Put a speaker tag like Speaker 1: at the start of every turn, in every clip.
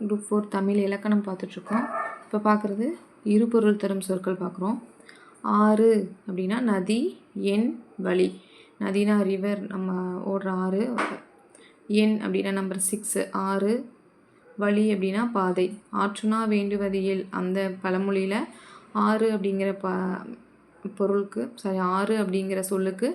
Speaker 1: Group four Tamil இலக்கணம் பார்த்துட்ருக்கோம். இப்போ பார்க்குறது இருபொருள் தரும் சொற்கள் பார்க்குறோம் ஆறு அப்படின்னா நதி எண் வழி. நதினா ரிவர் நம்ம ஓடுற ஆறு. எண் அப்படின்னா நம்பர் சிக்ஸு ஆறு. வழி அப்படின்னா பாதை. ஆற்றுனா வேண்டுவது அந்த பழமொழியில் ஆறு அப்படிங்கிற ப பொருளுக்கு சாரி ஆறு அப்படிங்கிற சொல்லுக்கு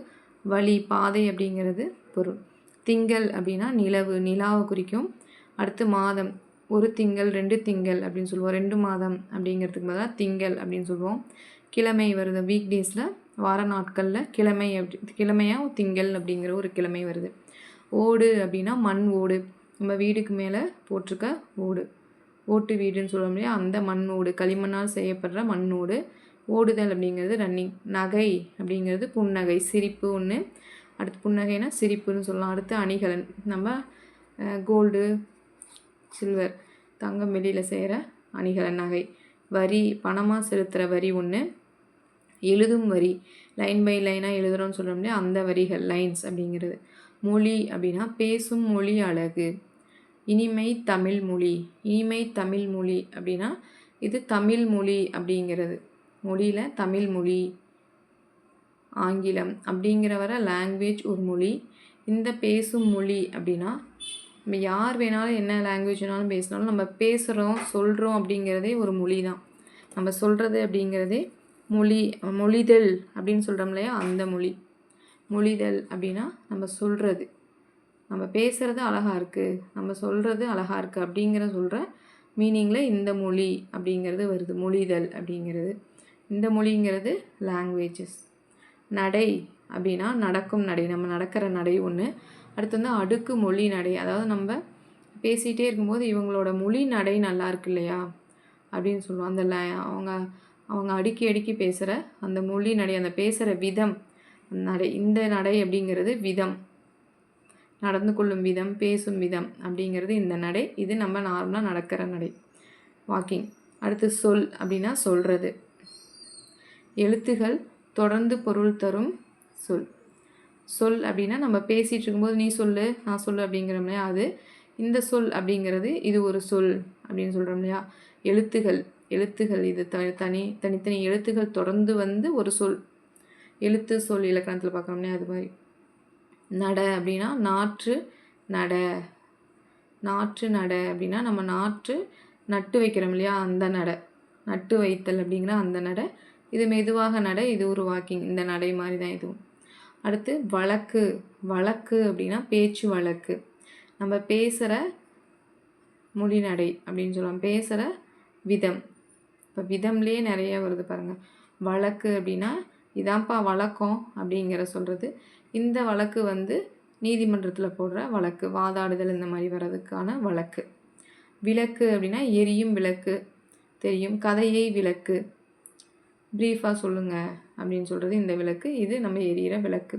Speaker 1: வழி பாதை அப்படிங்கிறது பொருள். திங்கள் அப்படின்னா நிலவு நிலாவை குறிக்கும். அடுத்து மாதம். ஒரு திங்கள் ரெண்டு திங்கள் அப்படின்னு சொல்லுவோம். ரெண்டு மாதம் அப்படிங்கிறதுக்கு பதிலாக திங்கள் அப்படின்னு சொல்லுவோம். கிழமை வருது. வீக் டேஸில் வார நாட்களில் கிழமை அப்படி கிழமையாக திங்கள் அப்படிங்கிற ஒரு கிழமை வருது. ஓடு அப்படின்னா மண் ஓடு. நம்ம வீடுக்கு மேலே போட்டிருக்க ஓடு. ஓட்டு வீடுன்னு சொல்ல முடியாது அந்த மண் ஓடு. களிமண்ணால் செய்யப்படுற மண் ஓடு. ஓடுதல் அப்படிங்கிறது ரன்னிங் நகை அப்படிங்கிறது புன்னகை. சிரிப்பு ஒன்று அடுத்து புன்னகைனா சிரிப்புன்னு சொல்லலாம். அடுத்து அணிகலன். நம்ம கோல்டு சில்வர். தங்கம் வெளியில் செய்கிற அணிகலன் நகை. வரி பணமாக செலுத்துகிற வரி ஒன்று எழுதும் வரி. லைன் பை லைனாக எழுதுகிறோன்னு சொல்கிறோம் அந்த வரிகள் லைன்ஸ் அப்படிங்கிறது. மொழி அப்படின்னா பேசும் மொழி அழகு. இனிமை தமிழ் மொழி. இனிமை தமிழ் மொழி அப்படின்னா இது தமிழ் மொழி அப்படிங்கிறது. மொழியில் தமிழ் மொழி ஆங்கிலம் அப்படிங்கிற வர லாங்குவேஜ் ஒரு மொழி. இந்த பேசும் மொழி அப்படின்னா நம்ம யார் வேணாலும் என்ன லாங்குவேஜ் வேணாலும் பேசினாலும் நம்ம பேசுகிறோம் சொல்கிறோம் அப்படிங்கிறதே ஒரு மொழி தான் நம்ம சொல்கிறது அப்படிங்கிறதே மொழி மொழிதல் அப்படின்னு சொல்கிறோம் இல்லையா அந்த மொழி. மொழிதல் அப்படின்னா நம்ம சொல்கிறது நம்ம பேசுகிறது அழகாக இருக்குது நம்ம சொல்கிறது அழகாக இருக்குது அப்படிங்கிற சொல்கிற மீனிங்கில் இந்த மொழி அப்படிங்கிறது வருது மொழிதல் அப்படிங்கிறது. இந்த மொழிங்கிறது லாங்குவேஜஸ் நடை அப்படின்னா நடக்கும் நடை நம்ம நடக்கிற நடை ஒன்று அடுத்து வந்து அடுக்கு மொழி நடை. அதாவது நம்ம பேசிகிட்டே இருக்கும்போது இவங்களோட மொழி நடை நல்லா இருக்கு இல்லையா? அப்படின்னு சொல்லுவோம். அந்த அவங்க அவங்க அடுக்கி அடுக்கி பேசுகிற அந்த மொழி நடை அந்த பேசுகிற விதம் நடை. இந்த நடை அப்படிங்கிறது விதம். நடந்து கொள்ளும் விதம் பேசும் விதம் அப்படிங்கிறது இந்த நடை. இது நம்ம நார்மலாக நடக்கிற நடை. வாக்கிங். அடுத்து சொல் அப்படின்னா சொல்கிறது எழுத்துகள் தொடர்ந்து பொருள் தரும் சொல். சொல் அப்படின்னா நம்ம பேசிகிட்டு இருக்கும்போது நீ சொல்லு நான் சொல்லு அப்படிங்கிறோம் இல்லையா அது. இந்த சொல் அப்படிங்கிறது இது ஒரு சொல் அப்படின்னு சொல்கிறோம் இல்லையா? எழுத்துகள் எழுத்துகள் இது த தனி தனித்தனி எழுத்துகள் தொடர்ந்து வந்து ஒரு சொல். எழுத்து சொல் இலக்கணத்தில் பார்க்குறோம்னே அது மாதிரி. நட அப்படின்னா நாற்று நட. நாற்று நட அப்படின்னா நம்ம நாற்று நட்டு வைக்கிறோம் இல்லையா? அந்த நடை. நட்டு வைத்தல் அப்படிங்கிற அந்த நடை. இது மெதுவாக நடை இது ஒரு வாக்கிங் இந்த நடை மாதிரி தான் இதுவும். அடுத்து வழக்கு வழக்கு அப்படின்னா பேச்சு வழக்கு. நம்ம பேசுகிற மொழிநடை அப்படின்னு சொல்லுவோம். பேசுகிற விதம். இப்போ விதம்லேயே நிறைய வருது பாருங்கள் வழக்கு அப்படின்னா இதான்ப்பா வழக்கம் அப்படிங்கிற சொல்கிறது இந்த வழக்கு வந்து நீதிமன்றத்தில் போடுற வழக்கு. வாதாடுதல் இந்த மாதிரி வர்றதுக்கான வழக்கு. விளக்கு அப்படின்னா எரியும் விளக்கு. தெரியும்? கதையை விளக்கு. ப்ரீஃபாக சொல்லுங்கள் அப்படின்னு சொல்கிறது இந்த விளக்கு. இது நம்ம எரியிற விளக்கு.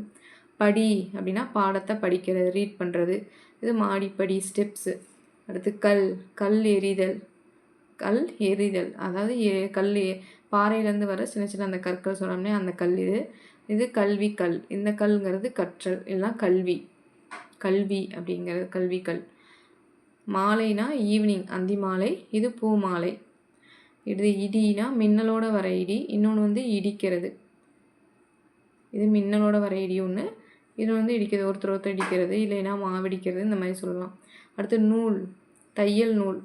Speaker 1: படி அப்படின்னா பாடத்தை படிக்கிறது ரீட் பண்ணுறது இது மாடிப்படி ஸ்டெப்ஸு அடுத்து கல் கல் எரிதல் கல் எரிதல் அதாவது எ கல் பாறையிலேருந்து வர சின்ன சின்ன அந்த கற்கள் சொன்னோம்னே அந்த கல் இது. இது கல்வி கல். இந்த கல்ங்கிறது கற்றல் இல்லைனா கல்வி. கல்வி அப்படிங்கிறது கல்வி கல். மாலைனா ஈவினிங் அந்தி மாலை இது பூ மாலை இது இடினா மின்னலோட வர இடி இன்னொன்று வந்து இடிக்கிறது. இது மின்னலோட வர இடி ஒன்று இது வந்து இடிக்கிறது ஒருத்தர் ஒருத்தர் இடிக்கிறது இல்லைன்னா மாவடிக்கிறது இந்த மாதிரி சொல்லலாம். அடுத்து நூல் தையல் நூல்.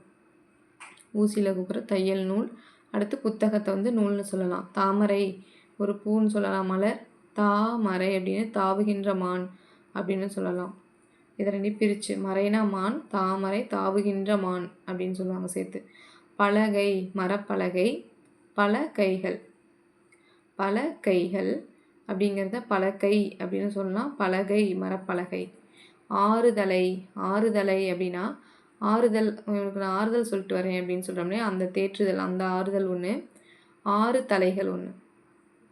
Speaker 1: ஊசியில் கூப்பிட்ற தையல் நூல். அடுத்து புத்தகத்தை வந்து நூல்னு சொல்லலாம். தாமரை ஒரு பூன்னு சொல்லலாம். மலர் தாமரை அப்படின்னு தாவுகின்ற மான் அப்படின்னு சொல்லலாம். இதை ரெண்டையும் பிரித்து மறைனா மான் தாமரை தாவுகின்ற மான் அப்படின்னு சொல்லுவாங்க சேர்த்து. பலகை மரப்பலகை பல கைகள் பல கைகள் அப்படிங்கிறத பலகை அப்படின்னு சொல்லலாம். பலகை மரப்பலகை. ஆறுதலை ஆறுதலை அப்படின்னா ஆறுதல் உங்களுக்கு நான் ஆறுதல் சொல்லிட்டு வரேன் அப்படின்னு சொல்கிறோம்னே அந்த தேற்றுதல் அந்த ஆறுதல் ஒன்று ஆறு தலைகள் ஒன்று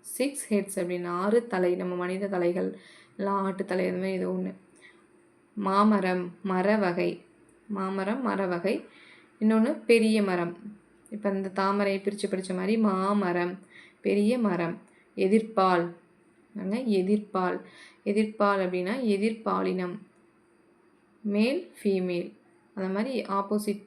Speaker 1: சிக்ஸ் ஹெட்ஸ் அப்படின்னு ஆறு தலை நம்ம மனித தலைகள் எல்லாம் ஆட்டு தலை அது மாதிரி ஏதோ ஒன்று மாமரம் மர வகை மாமரம் மர வகை இன்னொன்று பெரிய மரம். இப்போ இந்த தாமரையை பிரித்து பிடிச்ச மாதிரி மாமரம் பெரிய மரம் எதிர்ப்பால். எதிர்ப்பால். எதிர்ப்பால் அப்படின்னா எதிர்பாலினம் மேல் ஃபீமேல் அந்த மாதிரி ஆப்போசிட்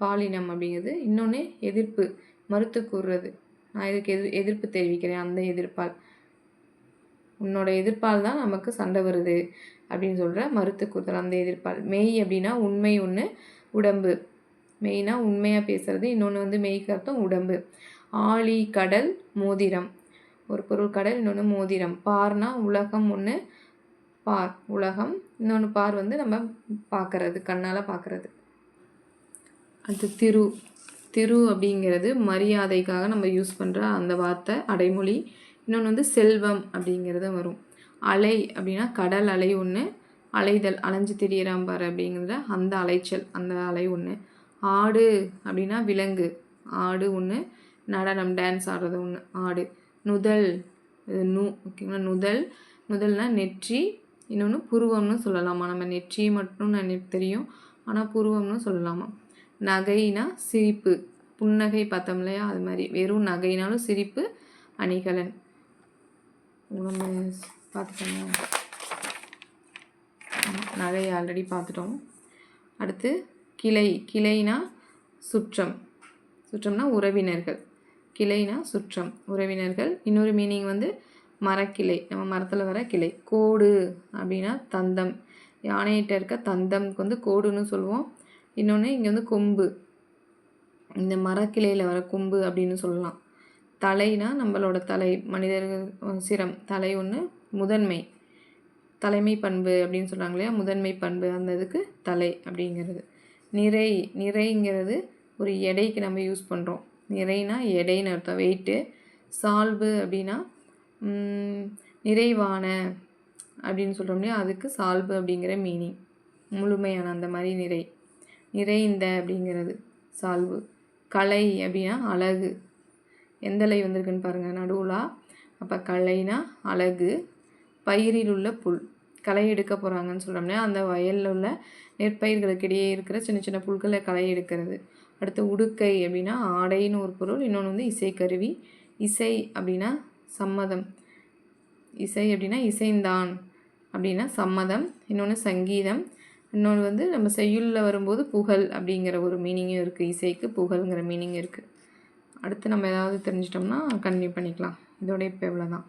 Speaker 1: பாலினம் அப்படிங்கிறது. இன்னொன்று எதிர்ப்பு மறுத்து கூறுறது. நான் இதுக்கு எதிர் எதிர்ப்பு தெரிவிக்கிறேன் அந்த எதிர்ப்பால். உன்னோட எதிர்ப்பால் தான் நமக்கு சண்டை வருது அப்படின்னு சொல்கிற மறுத்து கூறுதல் அந்த எதிர்ப்பால். மெய் அப்படின்னா உண்மை ஒன்று உடம்பு. மெயினாக உண்மையாக பேசுகிறது இன்னொன்று வந்து மெய்கர்த்தம் உடம்பு. ஆழி கடல் மோதிரம். ஒரு பொருள் கடல் இன்னொன்று மோதிரம். பார்னா உலகம் ஒன்று பார் உலகம். இன்னொன்று பார் வந்து நம்ம பார்க்கறது கண்ணால் பார்க்கறது அது திரு. திரு அப்படிங்கிறது மரியாதைக்காக நம்ம யூஸ் பண்ணுற அந்த வார்த்தை அடைமொழி. இன்னொன்று வந்து செல்வம் அப்படிங்கிறது வரும். அலை அப்படின்னா கடல் அலை ஒன்று அலைதல் அலைஞ்சு திரியறாம்பார் அப்படிங்கிறத அந்த அலைச்சல் அந்த அலை ஒன்று ஆடு அப்படின்னா விலங்கு. ஆடு ஒன்று நடனம் டான்ஸ் ஆடுறது ஒன்று ஆடு. நுதல் நு ஓகேங்களா நுதல். நுதல்னால் நெற்றி. இன்னொன்று புருவம்னு சொல்லலாமா? நம்ம நெற்றி மட்டும் எனக்கு தெரியும். ஆனால் புருவம்னு சொல்லலாமா? நகைனா சிரிப்பு. புன்னகை பார்த்தோம் இல்லையா? அது மாதிரி. வெறும் நகைனாலும் சிரிப்பு அணிகலன். நம்ம பார்த்துக்கோங்க நகை ஆல்ரெடி பார்த்துட்டோம். அடுத்து கிளை கிளைனா சுற்றம். சுற்றம்னா உறவினர்கள். கிளைனா சுற்றம். உறவினர்கள். இன்னொரு மீனிங் வந்து மரக்கிளை. நம்ம மரத்தில் வர கிளை. கோடு அப்படின்னா தந்தம். யானைகிட்ட இருக்க தந்தம்க்கு வந்து கோடுன்னு சொல்லுவோம். இன்னொன்று இங்கே வந்து கொம்பு. இந்த மரக்கிளையில் வர கொம்பு அப்படின்னு சொல்லலாம். தலைனா நம்மளோட தலை. மனிதர்கள் சிரம். தலை ஒன்று முதன்மை. தலைமை பண்பு அப்படின்னு சொல்கிறாங்க இல்லையா? முதன்மை பண்பு. அந்த இதுக்கு தலை அப்படிங்கிறது. நிறை நிறைங்கிறது ஒரு எடைக்கு நம்ம யூஸ் பண்ணுறோம் நிறைனா எடைன்னு அர்த்தம். வெயிட்டு சால்பு அப்படின்னா நிறைவான அப்படின்னு சொல்கிறோம் இல்லையா? அதுக்கு சால்பு அப்படிங்கிற மீனிங் முழுமையான அந்த மாதிரி நிறை. நிறைந்த அப்படிங்கிறது சால்வு. கலை அப்படின்னா அழகு. எந்தலை வந்திருக்குன்னு பாருங்கள் நடுவுலா. அப்போ கலைனா அழகு. பயிரில் உள்ள புல். களை எடுக்க போகிறாங்கன்னு சொல்கிறோம்னா அந்த வயலில் உள்ள நெற்பயிர்களுக்கு இடையே இருக்கிற சின்ன சின்ன புல்களை களை எடுக்கிறது. அடுத்து உடுக்கை அப்படின்னா ஆடைன்னு ஒரு பொருள். இன்னொன்று வந்து இசைக்கருவி. இசை அப்படின்னா சம்மதம். இசை அப்படின்னா இசைந்தான் அப்படின்னா சம்மதம். இன்னொன்று சங்கீதம். இன்னொன்று வந்து நம்ம செய்யுளில் வரும்போது புகழ் அப்படிங்கிற ஒரு மீனிங்கும் இருக்குது இசைக்கு புகழ்ங்கிற மீனிங் இருக்குது அடுத்து நம்ம ஏதாவது தெரிஞ்சிட்டோம்னா கன்டினியூ பண்ணிக்கலாம். இதோட இப்போ இவ்வளோ தான்